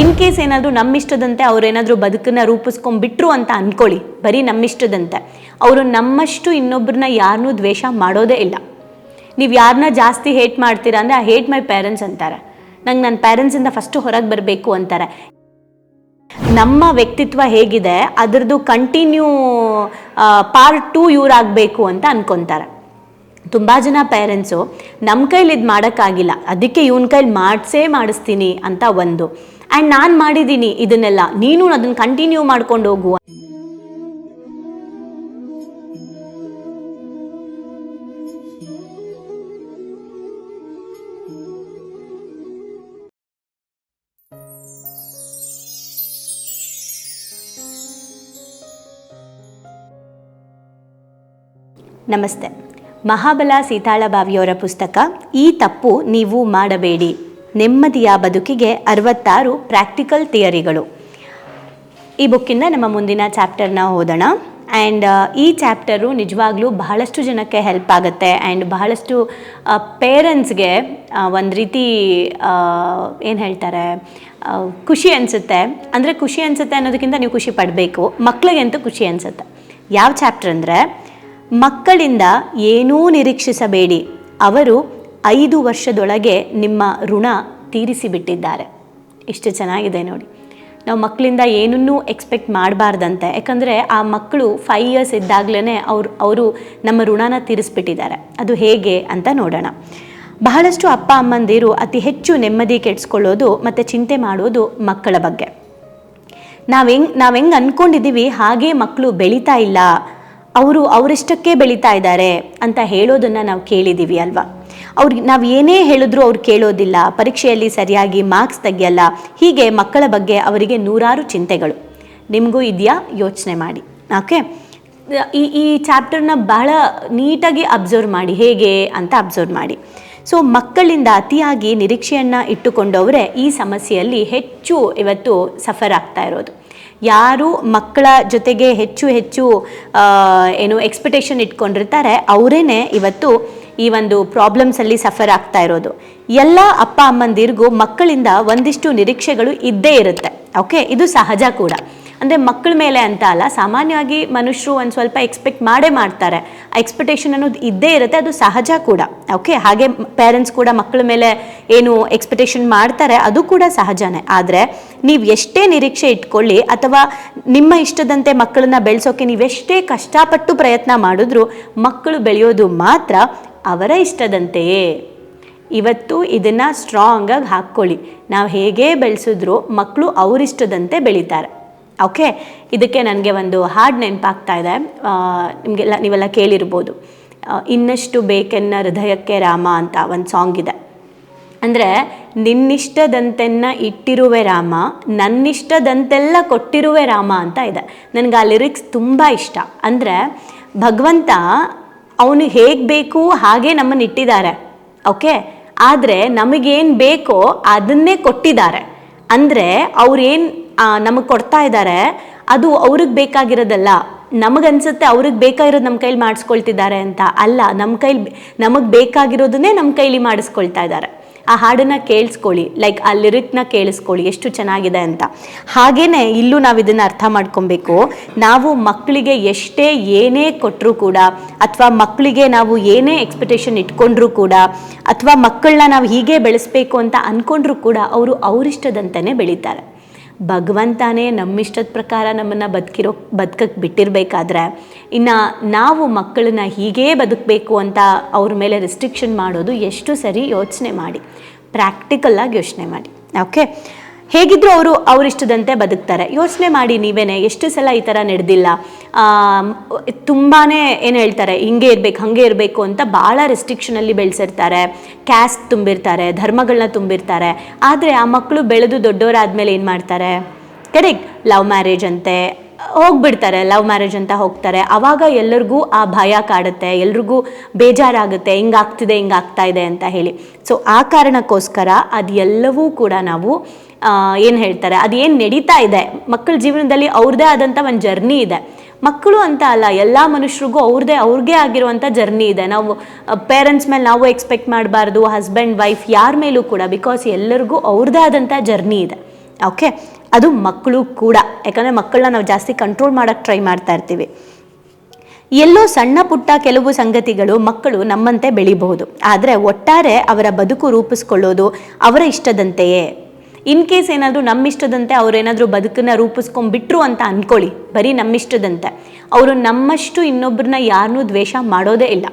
In case ಏನಾದರೂ ನಮ್ಮಿಷ್ಟದಂತೆ ಅವ್ರೇನಾದರೂ ಬದುಕನ್ನ ರೂಪಿಸ್ಕೊಂಡ್ಬಿಟ್ರು ಅಂತ ಅನ್ಕೊಳ್ಳಿ. ಬರೀ ನಮ್ಮಿಷ್ಟದಂತೆ. ಅವರು ನಮ್ಮಷ್ಟು ಇನ್ನೊಬ್ಬರನ್ನ ಯಾರನ್ನೂ ದ್ವೇಷ ಮಾಡೋದೇ ಇಲ್ಲ. ನೀವು ಯಾರನ್ನ ಜಾಸ್ತಿ ಹೇಟ್ ಮಾಡ್ತೀರಾ ಅಂದರೆ ಆ ಹೇಟ್ ಮೈ ಪೇರೆಂಟ್ಸ್ ಅಂತಾರೆ. ನಂಗೆ ನನ್ನ ಪೇರೆಂಟ್ಸಿಂದ ಫಸ್ಟು ಹೊರಗೆ ಬರಬೇಕು ಅಂತಾರೆ. ನಮ್ಮ ವ್ಯಕ್ತಿತ್ವ ಹೇಗಿದೆ, ಅದರದ್ದು ಕಂಟಿನ್ಯೂ ಪಾರ್ಟ್ ಟೂ ಇವರಾಗಬೇಕು ಅಂತ ಅನ್ಕೊತಾರೆ. ತುಂಬ ಜನ ಪೇರೆಂಟ್ಸು ನಮ್ಮ ಕೈಲಿ ಇದು ಮಾಡೋಕ್ಕಾಗಿಲ್ಲ. ಅದಕ್ಕೆ ಇವನ ಕೈಲಿ ಮಾಡಿಸೇ ಮಾಡಿಸ್ತೀನಿ ಅಂತ ಒಂದು. ಆ್ಯಂಡ್ ನಾನು ಮಾಡಿದ್ದೀನಿ ಇದನ್ನೆಲ್ಲ. ನೀನು ಅದನ್ನು ಕಂಟಿನ್ಯೂ ಮಾಡ್ಕೊಂಡು ಹೋಗುವ ನಮಸ್ತೆ. ಮಹಾಬಲ ಸೀತಾಳಬಾವಿಯವರ ಪುಸ್ತಕ, ಈ ತಪ್ಪು ನೀವು ಮಾಡಬೇಡಿ. ನೆಮ್ಮದಿಯ ಬದುಕಿಗೆ ಅರವತ್ತಾರು ಪ್ರಾಕ್ಟಿಕಲ್ ಥಿಯರಿಗಳು ಈ ಬುಕ್ಕಿಂದ ನಮ್ಮ ಮುಂದಿನ ಚಾಪ್ಟರ್ನ ಓದೋಣ. ಆ್ಯಂಡ್ ಈ ಚಾಪ್ಟರು ನಿಜವಾಗ್ಲೂ ಬಹಳಷ್ಟು ಜನಕ್ಕೆ ಹೆಲ್ಪ್ ಆಗುತ್ತೆ. ಆ್ಯಂಡ್ ಬಹಳಷ್ಟು ಪೇರೆಂಟ್ಸ್ಗೆ ಒಂದು ರೀತಿ ಏನು ಹೇಳ್ತಾರೆ ಖುಷಿ ಅನಿಸುತ್ತೆ. ಅಂದರೆ ಖುಷಿ ಅನಿಸುತ್ತೆ ಅನ್ನೋದಕ್ಕಿಂತ ನೀವು ಖುಷಿ ಪಡಬೇಕು. ಮಕ್ಕಳಿಗಂತೂ ಖುಷಿ ಅನಿಸುತ್ತೆ. ಯಾವ ಚಾಪ್ಟರ್ ಅಂದರೆ, ಮಕ್ಕಳಿಂದ ಏನೂ ನಿರೀಕ್ಷಿಸಬೇಡಿ. ಅವರು ಐದು ವರ್ಷದೊಳಗೆ ನಿಮ್ಮ ಋಣ ತೀರಿಸಿಬಿಟ್ಟಿದ್ದಾರೆ. ಇಷ್ಟು ಚೆನ್ನಾಗಿದೆ ನೋಡಿ. ನಾವು ಮಕ್ಕಳಿಂದ ಏನನ್ನೂ ಎಕ್ಸ್ಪೆಕ್ಟ್ ಮಾಡಬಾರ್ದಂತೆ. ಯಾಕಂದರೆ ಆ ಮಕ್ಕಳು ಫೈವ್ ಇಯರ್ಸ್ ಇದ್ದಾಗಲೇ ಅವ್ರು, ಅವರು ನಮ್ಮ ಋಣನ ತೀರಿಸ್ಬಿಟ್ಟಿದ್ದಾರೆ. ಅದು ಹೇಗೆ ಅಂತ ನೋಡೋಣ. ಬಹಳಷ್ಟು ಅಪ್ಪ ಅಮ್ಮಂದಿರು ಅತಿ ಹೆಚ್ಚು ನೆಮ್ಮದಿ ಕೆಡಿಸ್ಕೊಳ್ಳೋದು ಮತ್ತು ಚಿಂತೆ ಮಾಡೋದು ಮಕ್ಕಳ ಬಗ್ಗೆ. ನಾವು ನಾವು ಹೆಂಗೆ ಅಂದ್ಕೊಂಡಿದ್ದೀವಿ ಹಾಗೆ ಮಕ್ಕಳು ಬೆಳೀತಾ ಇಲ್ಲ, ಅವರು ಅವರಿಷ್ಟಕ್ಕೇ ಬೆಳೀತಾ ಇದ್ದಾರೆ ಅಂತ ಹೇಳೋದನ್ನು ನಾವು ಕೇಳಿದ್ದೀವಿ ಅಲ್ವಾ. ಅವ್ರಿಗೆ ನಾವು ಏನೇ ಹೇಳಿದ್ರು ಅವ್ರು ಕೇಳೋದಿಲ್ಲ. ಪರೀಕ್ಷೆಯಲ್ಲಿ ಸರಿಯಾಗಿ ಮಾರ್ಕ್ಸ್ ತೆಗಿಯಲ್ಲ. ಹೀಗೆ ಮಕ್ಕಳ ಬಗ್ಗೆ ಅವರಿಗೆ ನೂರಾರು ಚಿಂತೆಗಳು. ನಿಮಗೂ ಇದೆಯಾ? ಯೋಚನೆ ಮಾಡಿ. ಓಕೆ ಈ ಈ ಚಾಪ್ಟರ್ನ ಬಹಳ ನೀಟಾಗಿ ಅಬ್ಸರ್ವ್ ಮಾಡಿ. ಹೇಗೆ ಅಂತ ಅಬ್ಸರ್ವ್ ಮಾಡಿ. ಸೊ ಮಕ್ಕಳಿಂದ ಅತಿಯಾಗಿ ನಿರೀಕ್ಷೆಯನ್ನು ಇಟ್ಟುಕೊಂಡವರೇ ಈ ಸಮಸ್ಯೆಯಲ್ಲಿ ಹೆಚ್ಚು ಇವತ್ತು ಸಫರ್ ಆಗ್ತಾ ಇರೋದು. ಯಾರು ಮಕ್ಕಳ ಜೊತೆಗೆ ಹೆಚ್ಚು ಹೆಚ್ಚು ಏನು ಎಕ್ಸ್ಪೆಕ್ಟೇಷನ್ ಇಟ್ಕೊಂಡಿರ್ತಾರೆ ಅವರೇ ಇವತ್ತು ಈ ಒಂದು ಪ್ರಾಬ್ಲಮ್ಸಲ್ಲಿ ಸಫರ್ ಆಗ್ತಾ ಇರೋದು. ಎಲ್ಲ ಅಪ್ಪ ಅಮ್ಮಂದಿರಿಗೂ ಮಕ್ಕಳಿಂದ ಒಂದಿಷ್ಟು ನಿರೀಕ್ಷೆಗಳು ಇದ್ದೇ ಇರುತ್ತೆ. ಓಕೆ ಇದು ಸಹಜ ಕೂಡ. ಅಂದರೆ ಮಕ್ಕಳ ಮೇಲೆ ಅಂತ ಅಲ್ಲ, ಸಾಮಾನ್ಯವಾಗಿ ಮನುಷ್ಯರು ಒಂದು ಸ್ವಲ್ಪ ಎಕ್ಸ್ಪೆಕ್ಟ್ ಮಾಡೇ ಮಾಡ್ತಾರೆ. ಆ ಎಕ್ಸ್ಪೆಕ್ಟೇಷನ್ ಅನ್ನೋದು ಇದ್ದೇ ಇರುತ್ತೆ, ಅದು ಸಹಜ ಕೂಡ. ಓಕೆ ಹಾಗೆ ಪೇರೆಂಟ್ಸ್ ಕೂಡ ಮಕ್ಕಳ ಮೇಲೆ ಏನು ಎಕ್ಸ್ಪೆಕ್ಟೇಷನ್ ಮಾಡ್ತಾರೆ, ಅದು ಕೂಡ ಸಹಜನೇ. ಆದರೆ ನೀವು ಎಷ್ಟೇ ನಿರೀಕ್ಷೆ ಇಟ್ಕೊಳ್ಳಿ, ಅಥವಾ ನಿಮ್ಮ ಇಷ್ಟದಂತೆ ಮಕ್ಕಳನ್ನ ಬೆಳೆಸೋಕೆ ನೀವೆಷ್ಟೇ ಕಷ್ಟಪಟ್ಟು ಪ್ರಯತ್ನ ಮಾಡಿದ್ರೂ ಮಕ್ಕಳು ಬೆಳೆಯೋದು ಮಾತ್ರ ಅವರ ಇಷ್ಟದಂತೆಯೇ. ಇವತ್ತು ಇದನ್ನು ಸ್ಟ್ರಾಂಗಾಗಿ ಹಾಕ್ಕೊಳ್ಳಿ. ನಾವು ಹೇಗೆ ಬೆಳೆಸಿದ್ರು ಮಕ್ಕಳು ಅವರಿಷ್ಟದಂತೆ ಬೆಳೀತಾರೆ. ಓಕೆ ಇದಕ್ಕೆ ನನಗೆ ಒಂದು ಹಾಡು ನೆನಪಾಗ್ತಾ ಇದೆ. ನಿಮಗೆಲ್ಲ, ನೀವೆಲ್ಲ ಕೇಳಿರ್ಬೋದು. ಇನ್ನಷ್ಟು ಬೇಕೆನ್ನ ಹೃದಯಕ್ಕೆ ರಾಮ ಅಂತ ಒಂದು ಸಾಂಗ್ ಇದೆ. ಅಂದರೆ, ನಿನ್ನಿಷ್ಟದಂತೆನ್ನ ಇಟ್ಟಿರುವೆ ರಾಮ, ನನ್ನಿಷ್ಟದಂತೆಲ್ಲ ಕೊಟ್ಟಿರುವೆ ರಾಮ ಅಂತ ಇದೆ. ನನಗೆ ಆ ಲಿರಿಕ್ಸ್ ತುಂಬ ಇಷ್ಟ. ಅಂದರೆ, ಭಗವಂತ ಅವನು ಹೇಗೆ ಬೇಕು ಹಾಗೆ ನಮ್ಮನ್ನು ಇಟ್ಟಿದ್ದಾರೆ ಓಕೆ ಆದರೆ ನಮಗೇನು ಬೇಕೋ ಅದನ್ನೇ ಕೊಟ್ಟಿದ್ದಾರೆ. ಅಂದರೆ ಅವ್ರೇನು ನಮಗೆ ಕೊಡ್ತಾ ಇದ್ದಾರೆ, ಅದು ಅವ್ರಿಗೆ ಬೇಕಾಗಿರೋದಲ್ಲ. ನಮಗನ್ಸುತ್ತೆ ಅವ್ರಿಗೆ ಬೇಕಾಗಿರೋದು ನಮ್ಮ ಕೈಲಿ ಮಾಡಿಸ್ಕೊಳ್ತಿದ್ದಾರೆ ಅಂತ. ಅಲ್ಲ ನಮ್ಮ ಕೈಲಿ ನಮಗೆ ಬೇಕಾಗಿರೋದನ್ನೇ ನಮ್ಮ ಕೈಲಿ ಮಾಡಿಸ್ಕೊಳ್ತಾ ಇದ್ದಾರೆ. ಆ ಹಾಡನ್ನ ಕೇಳಿಸ್ಕೊಳ್ಳಿ ಲೈಕ್ ಆ ಲಿರಿಕ್ನ ಕೇಳಿಸ್ಕೊಳ್ಳಿ, ಎಷ್ಟು ಚೆನ್ನಾಗಿದೆ ಅಂತ. ಹಾಗೇನೆ ಇಲ್ಲೂ ನಾವು ಇದನ್ನು ಅರ್ಥ ಮಾಡ್ಕೊಬೇಕು. ನಾವು ಮಕ್ಕಳಿಗೆ ಎಷ್ಟೇ ಏನೇ ಕೊಟ್ಟರೂ ಕೂಡ, ಅಥವಾ ಮಕ್ಕಳಿಗೆ ನಾವು ಏನೇ ಎಕ್ಸ್ಪೆಕ್ಟೇಷನ್ ಇಟ್ಕೊಂಡ್ರೂ ಕೂಡ, ಅಥವಾ ಮಕ್ಕಳನ್ನ ನಾವು ಹೀಗೆ ಬೆಳೆಸ್ಬೇಕು ಅಂತ ಅಂದ್ಕೊಂಡ್ರೂ ಕೂಡ, ಅವರು ಅವರಿಷ್ಟದಂತೆಯೇ ಬೆಳೀತಾರೆ. ಭಗವಂತನೇ ನಮ್ಮಿಷ್ಟದ ಪ್ರಕಾರ ನಮ್ಮನ್ನು ಬದುಕಿರೋ ಬದುಕಕ್ಕೆ ಬಿಟ್ಟಿರಬೇಕಾದ್ರೆ, ಇನ್ನು ನಾವು ಮಕ್ಕಳನ್ನ ಹೀಗೇ ಬದುಕಬೇಕು ಅಂತ ಅವ್ರ ಮೇಲೆ ರಿಸ್ಟ್ರಿಕ್ಷನ್ ಮಾಡೋದು ಎಷ್ಟು ಸರಿ ಯೋಚನೆ ಮಾಡಿ ಪ್ರಾಕ್ಟಿಕಲ್ಲಾಗಿ ಯೋಚನೆ ಮಾಡಿ ಓಕೆ ಹೇಗಿದ್ರು ಅವರು ಅವರಿಷ್ಟದಂತೆ ಬದುಕ್ತಾರೆ. ಯೋಚನೆ ಮಾಡಿ ನೀವೇನೆ, ಎಷ್ಟು ಸಲ ಈ ಥರ ನಡೆದಿಲ್ಲ? ತುಂಬಾ ಏನು ಹೇಳ್ತಾರೆ, ಹಿಂಗೆ ಇರಬೇಕು, ಹಾಗೆ ಇರಬೇಕು ಅಂತ ಭಾಳ ರೆಸ್ಟ್ರಿಕ್ಷನಲ್ಲಿ ಬೆಳೆಸಿರ್ತಾರೆ. ಕ್ಯಾಸ್ಟ್ ತುಂಬಿರ್ತಾರೆ ಧರ್ಮಗಳನ್ನ ತುಂಬಿರ್ತಾರೆ. ಆದರೆ ಆ ಮಕ್ಕಳು ಬೆಳೆದು ದೊಡ್ಡವರಾದ್ಮೇಲೆ ಏನು ಮಾಡ್ತಾರೆ? ಕರೆಕ್ಟ್ ಲವ್ ಮ್ಯಾರೇಜ್ ಅಂತೆ ಹೋಗ್ಬಿಡ್ತಾರೆ, ಲವ್ ಮ್ಯಾರೇಜ್ ಅಂತ ಹೋಗ್ತಾರೆ. ಆವಾಗ ಎಲ್ಲರಿಗೂ ಆ ಭಯ ಕಾಡುತ್ತೆ, ಎಲ್ರಿಗೂ ಬೇಜಾರಾಗುತ್ತೆ, ಹಿಂಗಾಗ್ತಿದೆ, ಹಿಂಗಾಗ್ತಾ ಇದೆ ಅಂತ ಹೇಳಿ. ಸೊ ಆ ಕಾರಣಕ್ಕೋಸ್ಕರ ಅದೆಲ್ಲವೂ ಕೂಡ ನಾವು ಏನು ಹೇಳ್ತಾರೆ ಅದು ಏನು ನಡೀತಾ ಇದೆ. ಮಕ್ಕಳ ಜೀವನದಲ್ಲಿ ಅವ್ರದ್ದೇ ಆದಂಥ ಒಂದು ಜರ್ನಿ ಇದೆ. ಮಕ್ಕಳು ಅಂತ ಅಲ್ಲ, ಎಲ್ಲ ಮನುಷ್ಯರಿಗೂ ಅವ್ರದ್ದೇ ಅವ್ರಿಗೆ ಆಗಿರುವಂಥ ಜರ್ನಿ ಇದೆ. ನಾವು ಪೇರೆಂಟ್ಸ್ ಮೇಲೆ ನಾವು ಎಕ್ಸ್ಪೆಕ್ಟ್ ಮಾಡಬಾರ್ದು ಹಸ್ಬೆಂಡ್ ವೈಫ್ ಯಾರ ಮೇಲೂ ಕೂಡ ಬಿಕಾಸ್ ಎಲ್ಲರಿಗೂ ಅವ್ರದ್ದೇ ಆದಂಥ ಜರ್ನಿ ಇದೆ. ಓಕೆ ಅದು ಮಕ್ಕಳು ಕೂಡ. ಯಾಕಂದರೆ ಮಕ್ಕಳನ್ನ ನಾವು ಜಾಸ್ತಿ ಕಂಟ್ರೋಲ್ ಮಾಡೋಕ್ಕೆ ಟ್ರೈ ಮಾಡ್ತಾ ಇರ್ತೀವಿ. ಎಲ್ಲೋ ಸಣ್ಣ ಪುಟ್ಟ ಕೆಲವು ಸಂಗತಿಗಳು ಮಕ್ಕಳು ನಮ್ಮಂತೆ ಬೆಳಿಬಹುದು. ಆದರೆ ಒಟ್ಟಾರೆ ಅವರ ಬದುಕು ರೂಪಿಸ್ಕೊಳ್ಳೋದು ಅವರ ಇಷ್ಟದಂತೆಯೇ. ಇನ್ ಕೇಸ್ ಏನಾದರೂ ನಮ್ಮಿಷ್ಟದಂತೆ ಅವರೇನಾದರೂ ಬದುಕನ್ನ ರೂಪಿಸ್ಕೊಂಡ್ಬಿಟ್ರು ಅಂತ ಅಂದ್ಕೊಳ್ಳಿ ಬರೀ ನಮ್ಮಿಷ್ಟದಂತೆ ಅವರು ನಮ್ಮಷ್ಟು ಇನ್ನೊಬ್ಬರನ್ನ ಯಾರನ್ನೂ ದ್ವೇಷ ಮಾಡೋದೇ ಇಲ್ಲ.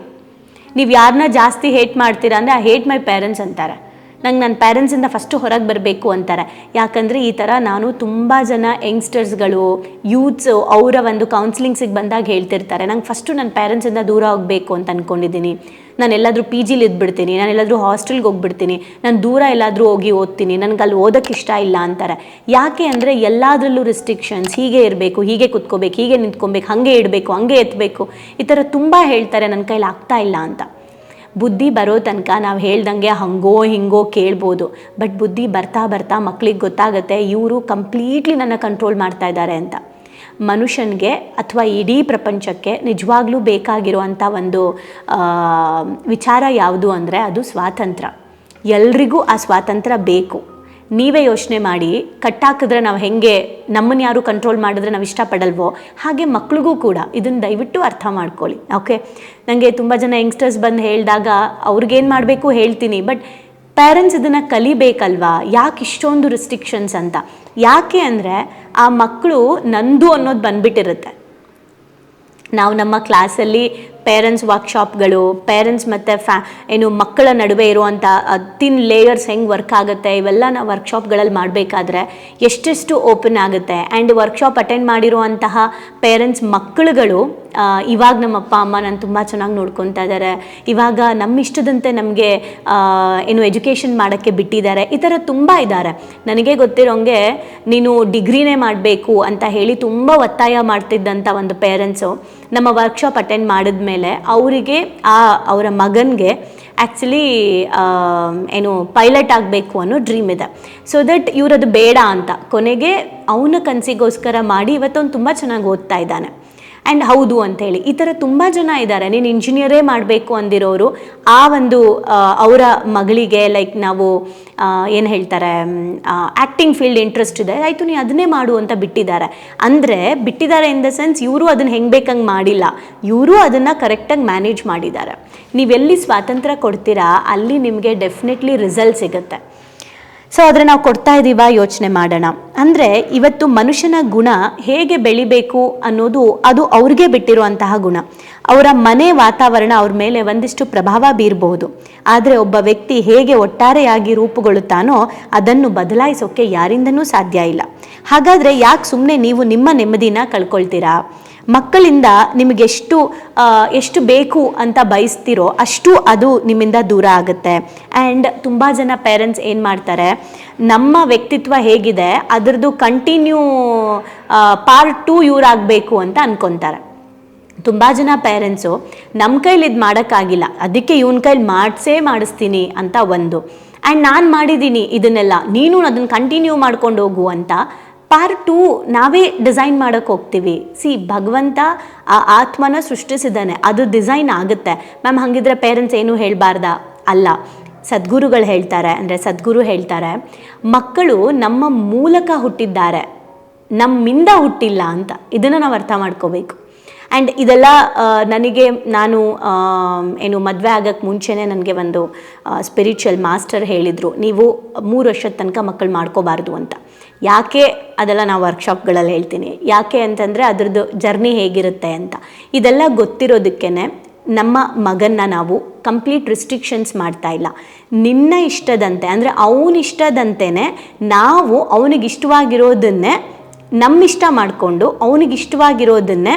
ನೀವು ಯಾರನ್ನ ಜಾಸ್ತಿ ಹೇಟ್ ಮಾಡ್ತೀರಾ ಅಂದರೆ ಆ ಹೇಟ್ ಮೈ ಪೇರೆಂಟ್ಸ್ ಅಂತಾರೆ. ನಂಗೆ ನನ್ನ ಪೇರೆಂಟ್ಸಿಂದ ಫಸ್ಟು ಹೊರಗೆ ಬರಬೇಕು ಅಂತಾರೆ. ಯಾಕಂದರೆ ಈ ಥರ ನಾನು ತುಂಬ ಜನ ಯಂಗ್ಸ್ಟರ್ಸ್ಗಳು ಯೂತ್ಸು ಅವರ ಒಂದು ಕೌನ್ಸಿಲಿಂಗ್ಸಿಗೆ ಬಂದಾಗ ಹೇಳ್ತಿರ್ತಾರೆ, ನಂಗೆ ಫಸ್ಟು ನನ್ನ ಪೇರೆಂಟ್ಸಿಂದ ದೂರ ಹೋಗಬೇಕು ಅಂತ ಅಂದ್ಕೊಂಡಿದ್ದೀನಿ ನಾನು ಎಲ್ಲಾದರೂ ಪಿ ಜಿಲಿ ಇದ್ಬಿಡ್ತೀನಿ, ನಾನು ಎಲ್ಲಾದರೂ ಹಾಸ್ಟೆಲ್ಗೆ ಹೋಗ್ಬಿಡ್ತೀನಿ, ನಾನು ದೂರ ಎಲ್ಲಾದರೂ ಹೋಗಿ ಓದ್ತೀನಿ, ನನಗೆ ಅಲ್ಲಿ ಓದೋಕ್ಕೆ ಇಷ್ಟ ಇಲ್ಲ ಅಂತಾರೆ. ಯಾಕೆ ಅಂದರೆ ಎಲ್ಲದರಲ್ಲೂ ರಿಸ್ಟ್ರಿಕ್ಷನ್ಸ್ ಹೀಗೆ ಇರಬೇಕು, ಹೀಗೆ ಕುತ್ಕೋಬೇಕು, ಹೀಗೆ ನಿಂತ್ಕೊಬೇಕು, ಹಾಗೆ ಇಡಬೇಕು, ಹಾಗೆ ಎತ್ತಬೇಕು ಈ ಥರ ತುಂಬ ಹೇಳ್ತಾರೆ ನನ್ನ ಕೈಲಿ ಆಗ್ತಾ ಇಲ್ಲ ಅಂತ. ಬುದ್ಧಿ ಬರೋ ತನಕ ನಾವು ಹೇಳ್ದಂಗೆ ಹಂಗೋ ಹಿಂಗೋ ಕೇಳ್ಬೋದು. ಬಟ್ ಬುದ್ಧಿ ಬರ್ತಾ ಬರ್ತಾ ಮಕ್ಳಿಗೆ ಗೊತ್ತಾಗುತ್ತೆ, ಇವರು ಕಂಪ್ಲೀಟ್ಲಿ ನನ್ನ ಕಂಟ್ರೋಲ್ ಮಾಡ್ತಾ ಇದ್ದಾರೆ ಅಂತ. ಮನುಷ್ಯನಿಗೆ ಅಥವಾ ಇಡೀ ಪ್ರಪಂಚಕ್ಕೆ ನಿಜವಾಗ್ಲೂ ಬೇಕಾಗಿರುವಂಥ ಒಂದು ವಿಚಾರ ಯಾವುದು ಅಂದರೆ ಅದು ಸ್ವಾತಂತ್ರ್ಯ. ಎಲ್ರಿಗೂ ಆ ಸ್ವಾತಂತ್ರ್ಯ ಬೇಕು. ನೀವೇ ಯೋಚನೆ ಮಾಡಿ, ಕಟ್ಟಾಕಿದ್ರೆ ನಾವು ಹೆಂಗೆ ನಮ್ಮನ್ನು ಯಾರು ಕಂಟ್ರೋಲ್ ಮಾಡಿದ್ರೆ ನಾವು ಇಷ್ಟಪಡಲ್ವೋ, ಹಾಗೆ ಮಕ್ಳಿಗೂ ಕೂಡ ಇದನ್ನು ದಯವಿಟ್ಟು ಅರ್ಥ ಮಾಡ್ಕೊಳ್ಳಿ ಓಕೆ ನನಗೆ ತುಂಬ ಜನ ಯಂಗ್ಸ್ಟರ್ಸ್ ಬಂದು ಹೇಳಿದಾಗ ಅವ್ರಿಗೇನು ಮಾಡಬೇಕು ಹೇಳ್ತೀನಿ ಬಟ್ ಪೇರೆಂಟ್ಸ್ ಇದನ್ನು ಕಲಿಬೇಕಲ್ವಾ? ಯಾಕೆ ಇಷ್ಟೊಂದು ರಿಸ್ಟ್ರಿಕ್ಷನ್ಸ್ ಅಂತ? ಯಾಕೆ ಅಂದರೆ ಆ ಮಕ್ಕಳು ನಂದು ಅನ್ನೋದು ಬಂದ್ಬಿಟ್ಟಿರುತ್ತೆ. ನಾವು ನಮ್ಮ ಕ್ಲಾಸಲ್ಲಿ ಪೇರೆಂಟ್ಸ್ ವರ್ಕ್ಶಾಪ್ಗಳು ಪೇರೆಂಟ್ಸ್ ಮತ್ತು ಫ್ಯಾ ಏನು ಮಕ್ಕಳ ನಡುವೆ ಇರುವಂಥ ತಿನ್ ಲೇಯರ್ಸ್ ಹೆಂಗೆ ವರ್ಕ್ ಆಗುತ್ತೆ ಇವೆಲ್ಲ ನಾವು ವರ್ಕ್ಶಾಪ್ಗಳಲ್ಲಿ ಮಾಡಬೇಕಾದ್ರೆ ಎಷ್ಟೆಷ್ಟು ಓಪನ್ ಆಗುತ್ತೆ. ಆ್ಯಂಡ್ ವರ್ಕ್ಶಾಪ್ ಅಟೆಂಡ್ ಮಾಡಿರುವಂತಹ ಪೇರೆಂಟ್ಸ್ ಮಕ್ಕಳುಗಳು ಇವಾಗ ನಮ್ಮ ಅಪ್ಪ, ಅಮ್ಮ ನಾನು ತುಂಬ ಚೆನ್ನಾಗಿ ನೋಡ್ಕೊತಾ ಇದ್ದಾರೆ ಇವಾಗ ನಮ್ಮ ಇಷ್ಟದಂತೆ ನಮಗೆ ಏನು ಎಜುಕೇಷನ್ ಮಾಡೋಕ್ಕೆ ಬಿಟ್ಟಿದ್ದಾರೆ. ಈ ಥರ ತುಂಬ ಇದ್ದಾರೆ ನನಗೆ ಗೊತ್ತಿರೋಂಗೆ ನೀನು ಡಿಗ್ರಿನೇ ಮಾಡಬೇಕು ಅಂತ ಹೇಳಿ ತುಂಬ ಒತ್ತಾಯ ಮಾಡ್ತಿದ್ದಂಥ ಒಂದು ಪೇರೆಂಟ್ಸು ನಮ್ಮ ವರ್ಕ್ಶಾಪ್ ಅಟೆಂಡ್ ಮಾಡಿದ್ಮೇಲೆ ಅವರಿಗೆ ಆ ಅವರ ಮಗನಿಗೆ ಆ್ಯಕ್ಚುಲಿ ಏನು ಪೈಲಟ್ ಆಗಬೇಕು ಅನ್ನೋ ಡ್ರೀಮ್ ಇದೆ. ಸೊ ದಟ್ ಇವರದು ಬೇಡ ಅಂತ. ಕೊನೆಗೆ ಅವನ ಕನಸಿಗೋಸ್ಕರ ಮಾಡಿ ಇವತ್ತೊಂದು ತುಂಬ ಚೆನ್ನಾಗಿ ಓದ್ತಾ ಇದ್ದಾನೆ. ಆ್ಯಂಡ್ ಹೌದು ಅಂತೇಳಿ ಈ ಥರ ತುಂಬ ಜನ ಇದ್ದಾರೆ. ನೀನು ಇಂಜಿನಿಯರೇ ಮಾಡಬೇಕು ಅಂದಿರೋರು, ಆ ಒಂದು ಅವರ ಮಗಳಿಗೆ ಲೈಕ್ ನಾವು ಏನು ಹೇಳ್ತಾರೆ ಆ್ಯಕ್ಟಿಂಗ್ ಫೀಲ್ಡ್ ಇಂಟ್ರೆಸ್ಟ್ ಇದೆ. ಆಯಿತು, ನೀ ಅದನ್ನೇ ಮಾಡು ಅಂತ ಬಿಟ್ಟಿದ್ದಾರೆ. ಅಂದರೆ ಬಿಟ್ಟಿದ್ದಾರೆ ಇನ್ ದ ಸೆನ್ಸ್ ಇವರು ಅದನ್ನು ಹೆಂಗೆ ಬೇಕಂಗೆ ಮಾಡಿಲ್ಲ. ಇವರು ಅದನ್ನು ಕರೆಕ್ಟಾಗಿ ಮ್ಯಾನೇಜ್ ಮಾಡಿದ್ದಾರೆ. ನೀವೆಲ್ಲಿ ಸ್ವಾತಂತ್ರ್ಯ ಕೊಡ್ತೀರಾ, ಅಲ್ಲಿ ನಿಮಗೆ ಡೆಫಿನೆಟ್ಲಿ ರಿಸಲ್ಟ್ ಸಿಗುತ್ತೆ. ಸೊ ಆದರೆ ನಾವು ಕೊಡ್ತಾ ಇದ್ದೀವ ಯೋಚನೆ ಮಾಡೋಣ. ಅಂದರೆ ಇವತ್ತು ಮನುಷ್ಯನ ಗುಣ ಹೇಗೆ ಬೆಳಿಬೇಕು ಅನ್ನೋದು ಅದು ಅವ್ರಿಗೆ ಬಿಟ್ಟಿರುವಂತಹ ಗುಣ. ಅವರ ಮನೆ ವಾತಾವರಣ ಅವ್ರ ಮೇಲೆ ಒಂದಿಷ್ಟು ಪ್ರಭಾವ ಬೀರಬಹುದು. ಆದರೆ ಒಬ್ಬ ವ್ಯಕ್ತಿ ಹೇಗೆ ಒಟ್ಟಾರೆಯಾಗಿ ರೂಪುಗೊಳ್ಳುತ್ತಾನೋ ಅದನ್ನು ಬದಲಾಯಿಸೋಕ್ಕೆ ಯಾರಿಂದನೂ ಸಾಧ್ಯ ಇಲ್ಲ. ಹಾಗಾದರೆ ಯಾಕೆ ಸುಮ್ಮನೆ ನೀವು ನಿಮ್ಮ ನೆಮ್ಮದಿನ ಕಳ್ಕೊಳ್ತೀರಾ? ಮಕ್ಕಳಿಂದ ನಿಮಗೆಷ್ಟು ಎಷ್ಟು ಬೇಕು ಅಂತ ಬಯಸ್ತಿರೋ ಅಷ್ಟು ಅದು ನಿಮ್ಮಿಂದ ದೂರ ಆಗುತ್ತೆ. ಆ್ಯಂಡ್ ತುಂಬ ಜನ ಪೇರೆಂಟ್ಸ್ ಏನು ಮಾಡ್ತಾರೆ, ನಮ್ಮ ವ್ಯಕ್ತಿತ್ವ ಹೇಗಿದೆ, ಅದರದ್ದು ಕಂಟಿನ್ಯೂ ಪಾರ್ಟ್ ಟು ಇವರಾಗಬೇಕು ಅಂತ ಅನ್ಕೊತಾರೆ. ತುಂಬ ಜನ ಪೇರೆಂಟ್ಸು ನಮ್ಮ ಕೈಲಿ ಇದು ಮಾಡೋಕ್ಕಾಗಿಲ್ಲ, ಅದಕ್ಕೆ ಇವನ ಕೈಲಿ ಮಾಡಿಸೇ ಮಾಡಿಸ್ತೀನಿ ಅಂತ ಒಂದು. ಆ್ಯಂಡ್ ನಾನು ಮಾಡಿದ್ದೀನಿ ಇದನ್ನೆಲ್ಲ ನೀನು ಅದನ್ನು ಕಂಟಿನ್ಯೂ ಮಾಡ್ಕೊಂಡು ಹೋಗು ಅಂತ ಪಾರ್ಟ್ ಟು ನಾವೇ ಡಿಸೈನ್ ಮಾಡೋಕ್ಕೆ ಹೋಗ್ತೀವಿ. ಸಿ ಭಗವಂತ ಆ ಆತ್ಮನ ಸೃಷ್ಟಿಸಿದ್ದಾನೆ. ಅದು ಡಿಸೈನ್ ಆಗುತ್ತೆ. ಮ್ಯಾಮ್ ಹಾಗಿದ್ರೆ ಪೇರೆಂಟ್ಸ್ ಏನೂ ಹೇಳಬಾರ್ದ? ಅಲ್ಲ. ಸದ್ಗುರುಗಳು ಹೇಳ್ತಾರೆ, ಅಂದರೆ ಸದ್ಗುರು ಹೇಳ್ತಾರೆ, ಮಕ್ಕಳು ನಮ್ಮ ಮೂಲಕ ಹುಟ್ಟಿದ್ದಾರೆ. ನಮ್ಮಿಂದ ಹುಟ್ಟಿಲ್ಲ ಅಂತ. ಇದನ್ನು ನಾವು ಅರ್ಥ ಮಾಡ್ಕೋಬೇಕು. ಆ್ಯಂಡ್ ಇದೆಲ್ಲ ನನಗೆ ನಾನು ಏನು ಮದುವೆ ಆಗೋಕ್ಕೆ ಮುಂಚೆನೇ ನನಗೆ ಒಂದು ಸ್ಪಿರಿಚುವಲ್ ಮಾಸ್ಟರ್ ಹೇಳಿದರು. ನೀವು ಮೂರು ವರ್ಷದ ತನಕ ಮಕ್ಕಳು ಮಾಡ್ಕೋಬಾರ್ದು ಅಂತ. ಯಾಕೆ ಅದೆಲ್ಲ ನಾವು ವರ್ಕ್ಶಾಪ್ಗಳಲ್ಲಿ ಹೇಳ್ತೀನಿ. ಯಾಕೆ ಅಂತಂದರೆ ಅದರದ್ದು ಜರ್ನಿ ಹೇಗಿರುತ್ತೆ ಅಂತ. ಇದೆಲ್ಲ ಗೊತ್ತಿರೋದಕ್ಕೇ ನಮ್ಮ ಮಗನ್ನ ನಾವು ಕಂಪ್ಲೀಟ್ ರಿಸ್ಟ್ರಿಕ್ಷನ್ಸ್ ಮಾಡ್ತಾ ಇಲ್ಲ. ನಿನ್ನ ಇಷ್ಟದಂತೆ, ಅಂದರೆ ಅವನಿಷ್ಟದಂತೆಯೇ ನಾವು ಅವನಿಗಿಷ್ಟವಾಗಿರೋದನ್ನೇ ನಮ್ಮಿಷ್ಟ ಮಾಡಿಕೊಂಡು ಅವನಿಗೆ ಇಷ್ಟವಾಗಿರೋದನ್ನೇ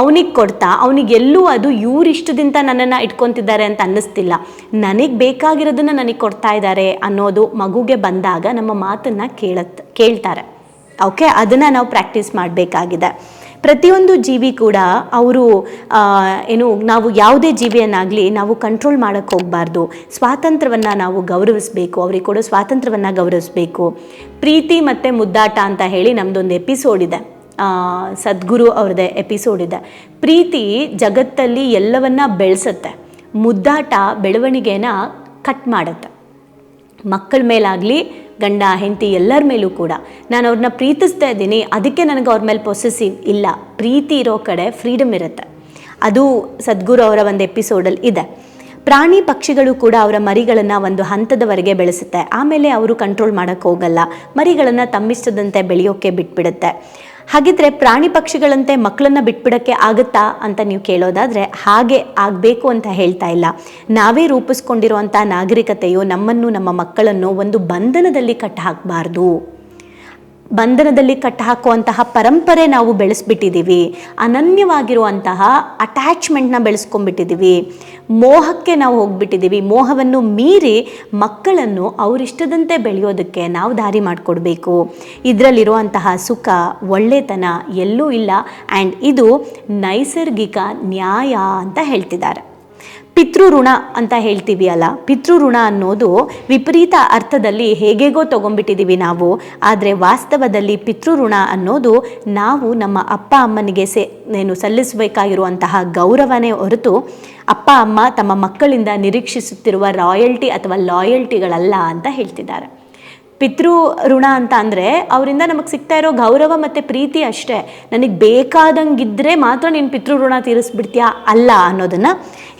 ಅವನಿಗೆ ಕೊಡ್ತಾ ಅವನಿಗೆಲ್ಲೂ ಅದು ಇವರಿಷ್ಟದಿಂದ ನನ್ನನ್ನು ಇಟ್ಕೊತಿದ್ದಾರೆ ಅಂತ ಅನ್ನಿಸ್ತಿಲ್ಲ. ನನಗೆ ಬೇಕಾಗಿರೋದನ್ನು ನನಗೆ ಕೊಡ್ತಾ ಇದ್ದಾರೆ ಅನ್ನೋದು ಮಗುಗೆ ಬಂದಾಗ ನಮ್ಮ ಮಾತನ್ನು ಕೇಳತ್, ಕೇಳ್ತಾರೆ. ಓಕೆ, ಅದನ್ನು ನಾವು ಪ್ರಾಕ್ಟೀಸ್ ಮಾಡಬೇಕಾಗಿದೆ. ಪ್ರತಿಯೊಂದು ಜೀವಿ ಕೂಡ ಅವರು ಏನು, ನಾವು ಯಾವುದೇ ಜೀವಿಯನ್ನಾಗಲಿ ನಾವು ಕಂಟ್ರೋಲ್ ಮಾಡೋಕ್ಕೆ ಹೋಗಬಾರ್ದು. ಸ್ವಾತಂತ್ರ್ಯವನ್ನು ನಾವು ಗೌರವಿಸಬೇಕು, ಅವ್ರಿಗೆ ಕೊಡೋ ಸ್ವಾತಂತ್ರ್ಯವನ್ನು ಗೌರವಿಸಬೇಕು. ಪ್ರೀತಿ ಮತ್ತು ಮುದ್ದಾಟ ಅಂತ ಹೇಳಿ ನಮ್ಮದೊಂದು ಎಪಿಸೋಡ್ ಇದೆ. ಸದ್ಗುರು ಅವ್ರದ್ದೇ ಎಪಿಸೋಡ್ ಇದೆ. ಪ್ರೀತಿ ಜಗತ್ತಲ್ಲಿ ಎಲ್ಲವನ್ನ ಬೆಳೆಸುತ್ತೆ. ಮುದ್ದಾಟ ಬೆಳವಣಿಗೆನ ಕಟ್ ಮಾಡುತ್ತೆ. ಮಕ್ಕಳ ಮೇಲಾಗಲಿ, ಗಂಡ, ಹೆಂಡತಿ ಎಲ್ಲರ ಮೇಲೂ ಕೂಡ ನಾನು ಅವ್ರನ್ನ ಪ್ರೀತಿಸ್ತಾ ಇದ್ದೀನಿ, ಅದಕ್ಕೆ ನನಗೆ ಅವ್ರ ಮೇಲೆ ಪೊಸೆಸಿವ್ ಇಲ್ಲ. ಪ್ರೀತಿ ಇರೋ ಕಡೆ ಫ್ರೀಡಮ್ ಇರುತ್ತೆ. ಅದು ಸದ್ಗುರು ಅವರ ಒಂದು ಎಪಿಸೋಡಲ್ಲಿ ಇದೆ. ಪ್ರಾಣಿ ಪಕ್ಷಿಗಳು ಕೂಡ ಅವರ ಮರಿಗಳನ್ನು ಒಂದು ಹಂತದವರೆಗೆ ಬೆಳೆಸುತ್ತೆ. ಆಮೇಲೆ ಅವರು ಕಂಟ್ರೋಲ್ ಮಾಡೋಕ್ಕೆ ಹೋಗಲ್ಲ. ಮರಿಗಳನ್ನು ತಮ್ಮಿಷ್ಟದಂತೆ ಬೆಳೆಯೋಕ್ಕೆ ಬಿಟ್ಬಿಡುತ್ತೆ. ಹಾಗಿದ್ರೆ ಪ್ರಾಣಿ ಪಕ್ಷಿಗಳಂತೆ ಮಕ್ಕಳನ್ನ ಬಿಟ್ಬಿಡಕ್ಕೆ ಆಗುತ್ತಾ ಅಂತ ನೀವು ಕೇಳೋದಾದ್ರೆ ಹಾಗೆ ಆಗಬೇಕು ಅಂತ ಹೇಳ್ತಾ ಇಲ್ಲ. ನಾವೇ ರೂಪಿಸ್ಕೊಂಡಿರುವಂಥ ನಾಗರಿಕತೆಯು ನಮ್ಮನ್ನು, ನಮ್ಮ ಮಕ್ಕಳನ್ನು ಒಂದು ಬಂಧನದಲ್ಲಿ ಕಟ್ಟ ಹಾಕಬಾರ್ದು ಬಂಧನದಲ್ಲಿ ಕಟ್ಟ ಹಾಕುವಂತಹ ಪರಂಪರೆ ನಾವು ಬೆಳೆಸ್ಬಿಟ್ಟಿದ್ದೀವಿ ಅನನ್ಯವಾಗಿರುವಂತಹ ಅಟ್ಯಾಚ್ಮೆಂಟ್ನ ಬೆಳೆಸ್ಕೊಂಡ್ಬಿಟ್ಟಿದ್ದೀವಿ ಮೋಹಕ್ಕೆ ನಾವು ಹೋಗ್ಬಿಟ್ಟಿದ್ದೀವಿ ಮೋಹವನ್ನು ಮೀರಿ ಮಕ್ಕಳನ್ನು ಅವರಿಷ್ಟದಂತೆ ಬೆಳೆಯೋದಕ್ಕೆ ನಾವು ದಾರಿ ಮಾಡಿಕೊಡ್ಬೇಕು. ಇದರಲ್ಲಿರುವಂತಹ ಸುಖ, ಒಳ್ಳೆತನ ಎಲ್ಲೂ ಇಲ್ಲ. ಆ್ಯಂಡ್ ಇದು ನೈಸರ್ಗಿಕ ನ್ಯಾಯ ಅಂತ ಹೇಳ್ತಿದ್ದಾರೆ. ಪಿತೃ ಋಣ ಅಂತ ಹೇಳ್ತೀವಿ ಅಲ್ಲ. ಪಿತೃಋಣ ಅನ್ನೋದು ವಿಪರೀತ ಅರ್ಥದಲ್ಲಿ ಹೇಗೇಗೋ ತಗೊಂಡ್ಬಿಟ್ಟಿದ್ದೀವಿ ನಾವು. ಆದರೆ ವಾಸ್ತವದಲ್ಲಿ ಪಿತೃಋಣ ಅನ್ನೋದು ನಾವು ನಮ್ಮ ಅಪ್ಪ ಅಮ್ಮನಿಗೆ ಸೇ, ಏನು ಸಲ್ಲಿಸಬೇಕಾಗಿರುವಂತಹ ಗೌರವನೇ ಹೊರತು ಅಪ್ಪ ಅಮ್ಮ ತಮ್ಮ ಮಕ್ಕಳಿಂದ ನಿರೀಕ್ಷಿಸುತ್ತಿರುವ ರಾಯಲ್ಟಿ ಅಥವಾ ಲಾಯಲ್ಟಿಗಳಲ್ಲ ಅಂತ ಹೇಳ್ತಿದ್ದಾರೆ. ಪಿತೃ ಋಣ ಅಂತ ಅಂದರೆ ಅವರಿಂದ ನಮಗೆ ಸಿಗ್ತಾ ಇರೋ ಗೌರವ ಮತ್ತು ಪ್ರೀತಿ ಅಷ್ಟೇ. ನನಗೆ ಬೇಕಾದಂಗಿದ್ರೆ ಮಾತ್ರ ನೀನು ಪಿತೃ ಋಣ ತೀರಿಸ್ಬಿಡ್ತೀಯಾ? ಅಲ್ಲ ಅನ್ನೋದನ್ನು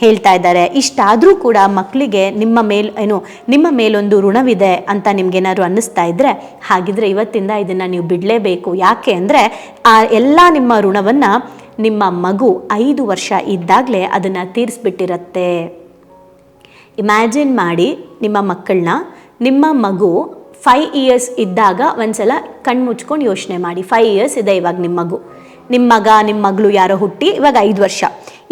ಹೇಳ್ತಾ ಇದ್ದಾರೆ. ಇಷ್ಟಾದರೂ ಕೂಡ ಮಕ್ಕಳಿಗೆ ನಿಮ್ಮ ಮೇಲ್, ಏನು, ನಿಮ್ಮ ಮೇಲೊಂದು ಋಣವಿದೆ ಅಂತ ನಿಮ್ಗೇನಾದ್ರು ಅನ್ನಿಸ್ತಾ ಇದ್ದರೆ ಹಾಗಿದ್ರೆ ಇವತ್ತಿಂದ ಇದನ್ನು ನೀವು ಬಿಡಲೇಬೇಕು. ಯಾಕೆ ಅಂದರೆ, ಆ ಎಲ್ಲ ನಿಮ್ಮ ಋಣವನ್ನು ನಿಮ್ಮ ಮಗು ಐದು ವರ್ಷ ಇದ್ದಾಗಲೇ ಅದನ್ನು ತೀರಿಸ್ಬಿಟ್ಟಿರತ್ತೆ. ಇಮ್ಯಾಜಿನ್ ಮಾಡಿ ನಿಮ್ಮ ಮಕ್ಕಳನ್ನ ನಿಮ್ಮ ಮಗು ಫೈ ಇಯರ್ಸ್ ಇದ್ದಾಗ ಒಂದ್ಸಲ ಕಣ್ಣು ಮುಚ್ಕೊಂಡು ಯೋಚನೆ ಮಾಡಿ. ಫೈವ್ ಇಯರ್ಸ್ ಇದೆ ಇವಾಗ ನಿಮ್ಮ ಮಗು. ನಿಮ್ಮ ಮಗ ನಿಮ್ಮ ಮಗಳು ಯಾರೋ ಹುಟ್ಟಿ ಇವಾಗ ಐದು ವರ್ಷ.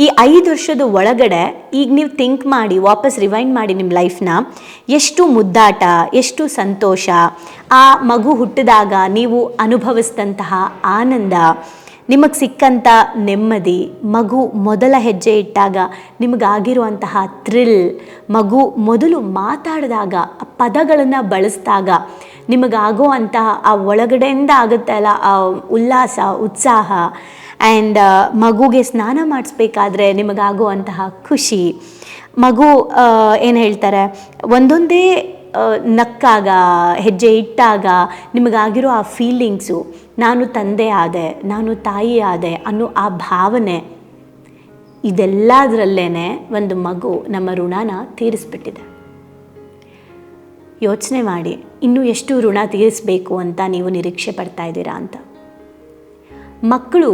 ಈ ಐದು ವರ್ಷದ ಒಳಗಡೆ ಈಗ ನೀವು ಥಿಂಕ್ ಮಾಡಿ, ವಾಪಸ್ ರಿವೈಂಡ್ ಮಾಡಿ ನಿಮ್ಮ ಲೈಫ್ನ ಎಷ್ಟು ಮುದ್ದಾಟ, ಎಷ್ಟು ಸಂತೋಷ. ಆ ಮಗು ಹುಟ್ಟಿದಾಗ ನೀವು ಅನುಭವಿಸಿದಂತಹ ಆನಂದ ನಿಮಗೆ ಸಿಕ್ಕಂಥ ನೆಮ್ಮದಿ, ಮಗು ಮೊದಲ ಹೆಜ್ಜೆ ಇಟ್ಟಾಗ ನಿಮಗಾಗಿರುವಂತಹ ಥ್ರಿಲ್ ಮಗು ಮೊದಲು ಮಾತಾಡಿದಾಗ ಪದಗಳನ್ನು ಬಳಸಿದಾಗ ನಿಮಗಾಗುವಂತಹ ಆ ಒಳಗಡೆಯಿಂದ ಆಗುತ್ತಲ್ಲ ಆ ಉಲ್ಲಾಸ, ಉತ್ಸಾಹ. ಆ್ಯಂಡ್ ಮಗುಗೆ ಸ್ನಾನ ಮಾಡಿಸ್ಬೇಕಾದ್ರೆ ನಿಮಗಾಗುವಂತಹ ಖುಷಿ. ಮಗು ಏನು ಹೇಳ್ತಾರೆ, ಒಂದೊಂದೇ ನಕ್ಕಾಗ, ಹೆಜ್ಜೆ ಇಟ್ಟಾಗ ನಿಮಗಾಗಿರೋ ಆ ಫೀಲಿಂಗ್ಸು ನಾನು ತಂದೆ ಆದೆ, ನಾನು ತಾಯಿ ಆದೆ ಅನ್ನೋ ಆ ಭಾವನೆ ಇದೆಲ್ಲದರಲ್ಲೇ ಒಂದು ಮಗು ನಮ್ಮ ಋಣನ ತೀರಿಸ್ಬಿಟ್ಟಿದೆ. ಯೋಚನೆ ಮಾಡಿ, ಇನ್ನೂ ಎಷ್ಟು ಋಣ ತೀರಿಸಬೇಕು ಅಂತ ನೀವು ನಿರೀಕ್ಷೆ ಪಡ್ತಾ ಇದ್ದೀರಾ ಅಂತ. ಮಕ್ಕಳು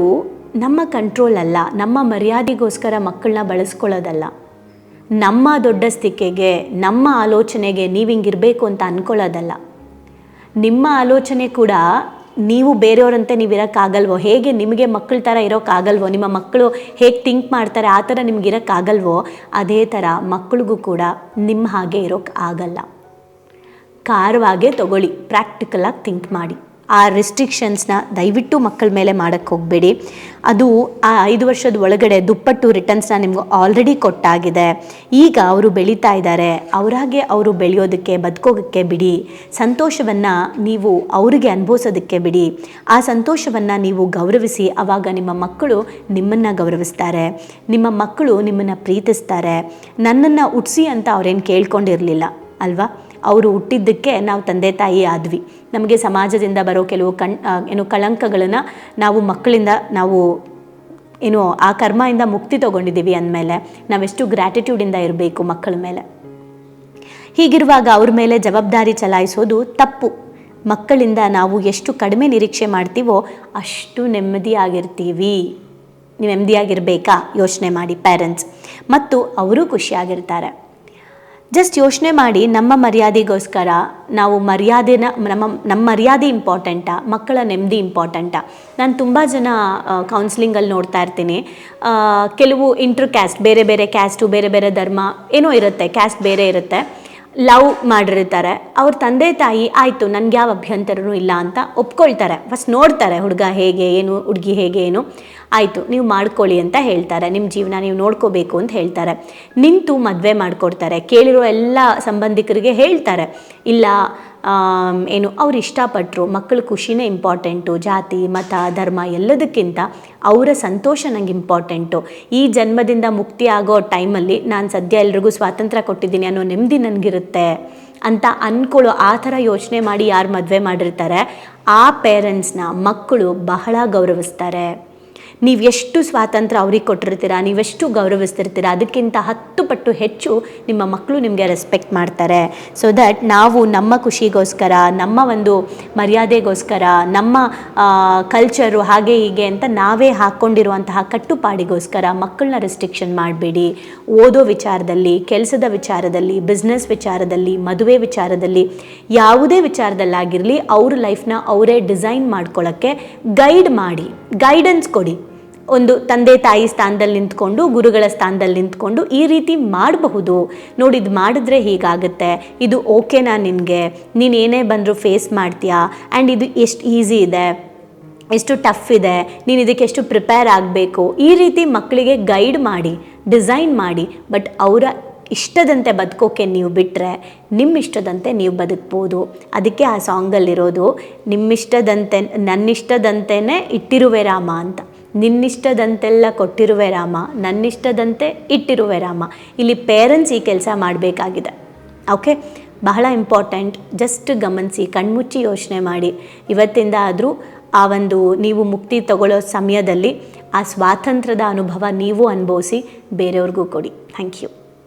ನಮ್ಮ ಕಂಟ್ರೋಲ್ ಅಲ್ಲ, ನಮ್ಮ ಮರ್ಯಾದೆಗೋಸ್ಕರ ಮಕ್ಕಳನ್ನ ಬಳಸ್ಕೊಳ್ಳೋದಲ್ಲ. ನಮ್ಮ ದೊಡ್ಡಸ್ತಿಕೆಗೆ ನಮ್ಮ ಆಲೋಚನೆಗೆ ನೀವು ಹಿಂಗಿರಬೇಕು ಅಂತ ಅಂದ್ಕೊಳ್ಳೋದಲ್ಲ ನಿಮ್ಮ ಆಲೋಚನೆ ಕೂಡ ನೀವು ಬೇರೆಯವರಂತೆ ನೀವು ಇರೋಕ್ಕಾಗಲ್ವೋ? ಹೇಗೆ ನಿಮಗೆ ಮಕ್ಕಳ ಥರ ಇರೋಕ್ಕಾಗಲ್ವೋ? ನಿಮ್ಮ ಮಕ್ಕಳು ಹೇಗೆ ಥಿಂಕ್ ಮಾಡ್ತಾರೆ? ಆ ಥರ ನಿಮ್ಗೆ ಇರೋಕ್ಕಾಗಲ್ವೋ? ಅದೇ ಥರ ಮಕ್ಕಳಿಗೂ ಕೂಡ ನಿಮ್ಮ ಹಾಗೆ ಇರೋಕ್ಕೆ ಆಗಲ್ಲ ಕಾರವಾಗೆ ತಗೊಳ್ಳಿ ಪ್ರಾಕ್ಟಿಕಲಾಗಿ ಥಿಂಕ್ ಮಾಡಿ. ಆ ರೆಸ್ಟ್ರಿಕ್ಷನ್ಸ್ನ ದಯವಿಟ್ಟು ಮಕ್ಕಳ ಮೇಲೆ ಮಾಡೋಕ್ಕೆ ಹೋಗಬೇಡಿ. ಅದು ಆ ಐದು ವರ್ಷದ ಒಳಗಡೆ ದುಪ್ಪಟ್ಟು ರಿಟರ್ನ್ಸ್ನ ನಿಮ್ಗೆ ಆಲ್ರೆಡಿ ಕೊಟ್ಟಾಗಿದೆ. ಈಗ ಅವರು ಬೆಳೀತಾ ಇದ್ದಾರೆ. ಅವರಾಗೆ ಅವರು ಬೆಳೆಯೋದಕ್ಕೆ, ಬದುಕೋಗಕ್ಕೆ ಬಿಡಿ. ಸಂತೋಷವನ್ನು ನೀವು ಅವರಿಗೆ ಅನುಭವಿಸೋದಕ್ಕೆ ಬಿಡಿ. ಆ ಸಂತೋಷವನ್ನು ನೀವು ಗೌರವಿಸಿ ಆವಾಗ ನಿಮ್ಮ ಮಕ್ಕಳು ನಿಮ್ಮನ್ನು ಗೌರವಿಸ್ತಾರೆ. ನಿಮ್ಮ ಮಕ್ಕಳು ನಿಮ್ಮನ್ನು ಪ್ರೀತಿಸ್ತಾರೆ. ನನ್ನನ್ನು ಉಟ್ಸಿ ಅಂತ ಅವ್ರೇನು ಕೇಳ್ಕೊಂಡಿರಲಿಲ್ಲ, ಅಲ್ವಾ? ಅವರು ಹುಟ್ಟಿದ್ದಕ್ಕೆ ನಾವು ತಂದೆ ತಾಯಿ ಆದ್ವಿ. ನಮಗೆ ಸಮಾಜದಿಂದ ಬರೋ ಕೆಲವು ಕಣ್ ಏನು ಕಳಂಕಗಳನ್ನು ನಾವು ಮಕ್ಕಳಿಂದ ನಾವು ಏನು ಆ ಕರ್ಮದಿಂದ ಮುಕ್ತಿ ತಗೊಂಡಿದ್ದೀವಿ ಅಂದಮೇಲೆ ನಾವೆಷ್ಟು ಗ್ರ್ಯಾಟಿಟ್ಯೂಡಿಂದ ಇರಬೇಕು ಮಕ್ಕಳ ಮೇಲೆ. ಹೀಗಿರುವಾಗ ಅವ್ರ ಮೇಲೆ ಜವಾಬ್ದಾರಿ ಚಲಾಯಿಸೋದು ತಪ್ಪು. ಮಕ್ಕಳಿಂದ ನಾವು ಎಷ್ಟು ಕಡಿಮೆ ನಿರೀಕ್ಷೆ ಮಾಡ್ತೀವೋ ಅಷ್ಟು ನೆಮ್ಮದಿಯಾಗಿರ್ತೀವಿ. ನೀವು ನೆಮ್ಮದಿಯಾಗಿರಬೇಕಾ ಯೋಚನೆ ಮಾಡಿ ಪೇರೆಂಟ್ಸ್ ಮತ್ತು ಅವರು ಖುಷಿಯಾಗಿರ್ತಾರೆ. ಜಸ್ಟ್ ಯೋಚನೆ ಮಾಡಿ ನಮ್ಮ ಮರ್ಯಾದೆಗೋಸ್ಕರ ನಾವು ಮರ್ಯಾದೆನ ನಮ್ಮ ನಮ್ಮ ಮರ್ಯಾದೆ ಇಂಪಾರ್ಟೆಂಟಾ ಮಕ್ಕಳ ನೆಮ್ಮದಿ ಇಂಪಾರ್ಟೆಂಟಾ ನಾನು ತುಂಬ ಜನ ಕೌನ್ಸಿಲಿಂಗಲ್ಲಿ ನೋಡ್ತಾ ಇರ್ತೀನಿ. ಕೆಲವು ಇಂಟ್ರ್ ಕ್ಯಾಸ್ಟ್ ಬೇರೆ ಬೇರೆ ಕ್ಯಾಸ್ಟು ಬೇರೆ ಬೇರೆ ಧರ್ಮ, ಏನೋ ಇರುತ್ತೆ ಕ್ಯಾಸ್ಟ್ ಬೇರೆ ಇರುತ್ತೆ. ಲವ್ ಮಾಡಿರ್ತಾರೆ. ಅವ್ರ ತಂದೆ ತಾಯಿ, ಆಯಿತು, ನನಗೆ ಯಾವ ಅಭ್ಯಂತರನೂ ಇಲ್ಲ ಅಂತ ಒಪ್ಕೊಳ್ತಾರೆ. ಫಸ್ಟ್ ನೋಡ್ತಾರೆ ಹುಡುಗ ಹೇಗೆ ಏನು, ಹುಡುಗಿ ಹೇಗೆ ಏನು. ಆಯಿತು, ನೀವು ಮಾಡ್ಕೊಳ್ಳಿ ಅಂತ ಹೇಳ್ತಾರೆ. ನಿಮ್ಮ ಜೀವನ ನೀವು ನೋಡ್ಕೋಬೇಕು ಅಂತ ಹೇಳ್ತಾರೆ. ನಿಂತು ಮದುವೆ ಮಾಡಿಕೊಡ್ತಾರೆ. ಕೇಳಿರೋ ಎಲ್ಲ ಸಂಬಂಧಿಕರಿಗೆ ಹೇಳ್ತಾರೆ. ಇಲ್ಲ ಏನು ಅವ್ರು ಇಷ್ಟಪಟ್ಟರು ಮಕ್ಕಳ ಖುಷಿನೇ ಇಂಪಾರ್ಟೆಂಟು ಜಾತಿ, ಮತ, ಧರ್ಮ ಎಲ್ಲದಕ್ಕಿಂತ ಅವರ ಸಂತೋಷ ನಂಗೆ ಇಂಪಾರ್ಟೆಂಟು ಈ ಜನ್ಮದಿಂದ ಮುಕ್ತಿ ಆಗೋ ಟೈಮಲ್ಲಿ ನಾನು ಸದ್ಯ ಎಲ್ರಿಗೂ ಸ್ವಾತಂತ್ರ್ಯ ಕೊಟ್ಟಿದ್ದೀನಿ ಅನ್ನೋ ನೆಮ್ಮದಿ ನನಗಿರುತ್ತೆ ಅಂತ ಅಂದ್ಕೊಳ್ಳೋ ಆ ಥರ ಯೋಚನೆ ಮಾಡಿ ಯಾರು ಮದುವೆ ಮಾಡಿರ್ತಾರೆ, ಆ ಪೇರೆಂಟ್ಸ್ನ ಮಕ್ಕಳು ಬಹಳ ಗೌರವಿಸ್ತಾರೆ. ನೀವು ಎಷ್ಟು ಸ್ವಾತಂತ್ರ್ಯ ಅವ್ರಿಗೆ ಕೊಟ್ಟಿರ್ತೀರಾ ನೀವೆಷ್ಟು ಗೌರವಿಸ್ತಿರ್ತೀರಾ, ಅದಕ್ಕಿಂತ ಹತ್ತು ಪಟ್ಟು ಹೆಚ್ಚು ನಿಮ್ಮ ಮಕ್ಕಳು ನಿಮಗೆ ರೆಸ್ಪೆಕ್ಟ್ ಮಾಡ್ತಾರೆ. ಸೊ ದಟ್ ನಾವು ನಮ್ಮ ಖುಷಿಗೋಸ್ಕರ, ನಮ್ಮ ಒಂದು ಮರ್ಯಾದೆಗೋಸ್ಕರ, ನಮ್ಮ ಕಲ್ಚರು ಹಾಗೆ ಹೀಗೆ ಅಂತ ನಾವೇ ಹಾಕ್ಕೊಂಡಿರುವಂತಹ ಕಟ್ಟುಪಾಡಿಗೋಸ್ಕರ ಮಕ್ಕಳನ್ನ ರೆಸ್ಟ್ರಿಕ್ಷನ್ ಮಾಡಬೇಡಿ. ಓದೋ ವಿಚಾರದಲ್ಲಿ, ಕೆಲಸದ ವಿಚಾರದಲ್ಲಿ ಬಿಸ್ನೆಸ್ ವಿಚಾರದಲ್ಲಿ, ಮದುವೆ ವಿಚಾರದಲ್ಲಿ ಯಾವುದೇ ವಿಚಾರದಲ್ಲಾಗಿರಲಿ ಅವ್ರ ಲೈಫ್ನ ಅವರೇ ಡಿಸೈನ್ ಮಾಡ್ಕೊಳ್ಳೋಕ್ಕೆ ಗೈಡ್ ಮಾಡಿ ಗೈಡೆನ್ಸ್ ಕೊಡಿ. ಒಂದು ತಂದೆ ತಾಯಿ ಸ್ಥಾನದಲ್ಲಿ ನಿಂತ್ಕೊಂಡು, ಗುರುಗಳ ಸ್ಥಾನದಲ್ಲಿ ನಿಂತ್ಕೊಂಡು ಈ ರೀತಿ ಮಾಡಬಹುದು. ನೋಡಿ, ಇದು ಮಾಡಿದ್ರೆ ಹೀಗಾಗುತ್ತೆ? ಇದು ಓಕೆನಾ ನಿನಗೆ? ನೀನು ಏನೇ ಬಂದರೂ ಫೇಸ್ ಮಾಡ್ತೀಯಾ? ಆ್ಯಂಡ್ ಇದು ಎಷ್ಟು ಈಸಿ ಇದೆ? ಎಷ್ಟು ಟಫ್ ಇದೆ? ನೀನು ಇದಕ್ಕೆ ಎಷ್ಟು ಪ್ರಿಪೇರ್ ಆಗಬೇಕು? ಈ ರೀತಿ ಮಕ್ಕಳಿಗೆ ಗೈಡ್ ಮಾಡಿ ಡಿಸೈನ್ ಮಾಡಿ ಬಟ್ ಅವರ ಇಷ್ಟದಂತೆ ಬದುಕೋಕೆ ನೀವು ಬಿಟ್ಟರೆ ನಿಮ್ಮ ಇಷ್ಟದಂತೆ ನೀವು ಬದುಕ್ಬೋದು. ಅದಕ್ಕೆ ಆ ಸಾಂಗಲ್ಲಿರೋದು ನಿಮ್ಮಿಷ್ಟದಂತೆ ನನ್ನಿಷ್ಟದಂತೆಯೇ ಇಟ್ಟಿರುವೆ ರಾಮ ಅಂತ. ನಿನ್ನಿಷ್ಟದಂತೆಲ್ಲ ಕೊಟ್ಟಿರುವೆ ರಾಮ, ನನ್ನಿಷ್ಟದಂತೆ ಇಟ್ಟಿರುವೆ ರಾಮ. ಇಲ್ಲಿ ಪೇರೆಂಟ್ಸ್ ಈ ಕೆಲಸ ಮಾಡಬೇಕಾಗಿದೆ. ಓಕೆ ಬಹಳ ಇಂಪಾರ್ಟೆಂಟ್ ಜಸ್ಟ್ ಗಮನಿಸಿ, ಕಣ್ಮುಚ್ಚಿ ಯೋಚನೆ ಮಾಡಿ. ಇವತ್ತಿಂದ ಆದರೂ ಆ ಒಂದು ನೀವು ಮುಕ್ತಿ ತಗೊಳ್ಳೋ ಸಮಯದಲ್ಲಿ ಆ ಸ್ವಾತಂತ್ರ್ಯದ ಅನುಭವ ನೀವು ಅನುಭವಿಸಿ, ಬೇರೆಯವ್ರಿಗೂ ಕೊಡಿ. Thank you